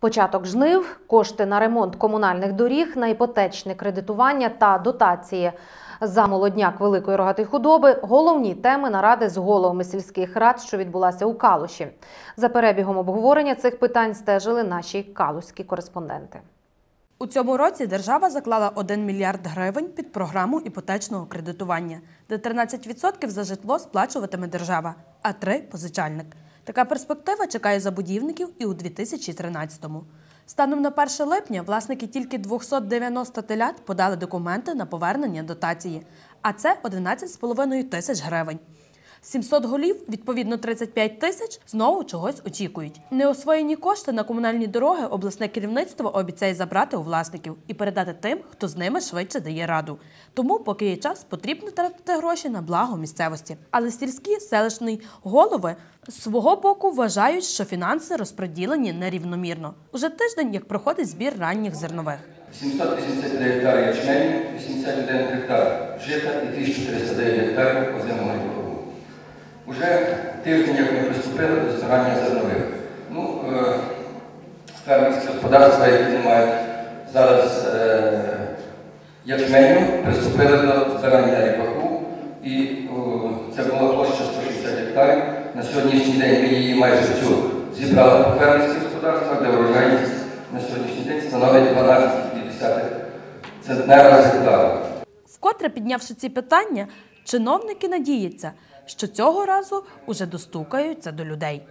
Початок жнив, кошти на ремонт комунальних доріг, на іпотечне кредитування та дотації за молодняк великої рогатої худоби головні теми наради з головами сільських рад, що відбулася у Калуші. За перебігом обговорення цих питань стежили наші калузькі кореспонденти. У цьому році держава заклала 1 мільярд гривень під програму іпотечного кредитування, де 13% за житло сплачуватиме держава, а 3 – позичальник. Така перспектива чекає забудівників і у 2013-му. Станом на 1 липня власники тільки 290 телят подали документи на повернення дотації, а це 11,5 тисяч гривень. 700 голів, відповідно 35 тисяч, знову чогось очікують. Неосвоєні кошти на комунальні дороги обласне керівництво обіцяє забрати у власників і передати тим, хто з ними швидше дає раду. Тому, поки є час, потрібно тратити гроші на благо місцевості. Але сільські селищні голови з свого боку вважають, що фінанси розподілені нерівномірно. Уже тиждень, як проходить збір ранніх зернових. 783 гектари ячменю, 81 гектар жита і 1409 гектарів озимого лісу. Уже тиждень, як ми приступили до збирання зернових. Ну, е, фермерські господарства, які мають зараз е, ячменю, приступили до збирання ріпаку. І е, це була площа 160 гектарів. На сьогоднішній день ми її майже всю зібрали по фермерських господарствах, де врожайність на сьогоднішній день становить 12,2 центнера з гектару. Вкотре піднявши ці питання, чиновники надіються, що цього разу уже достукаються до людей.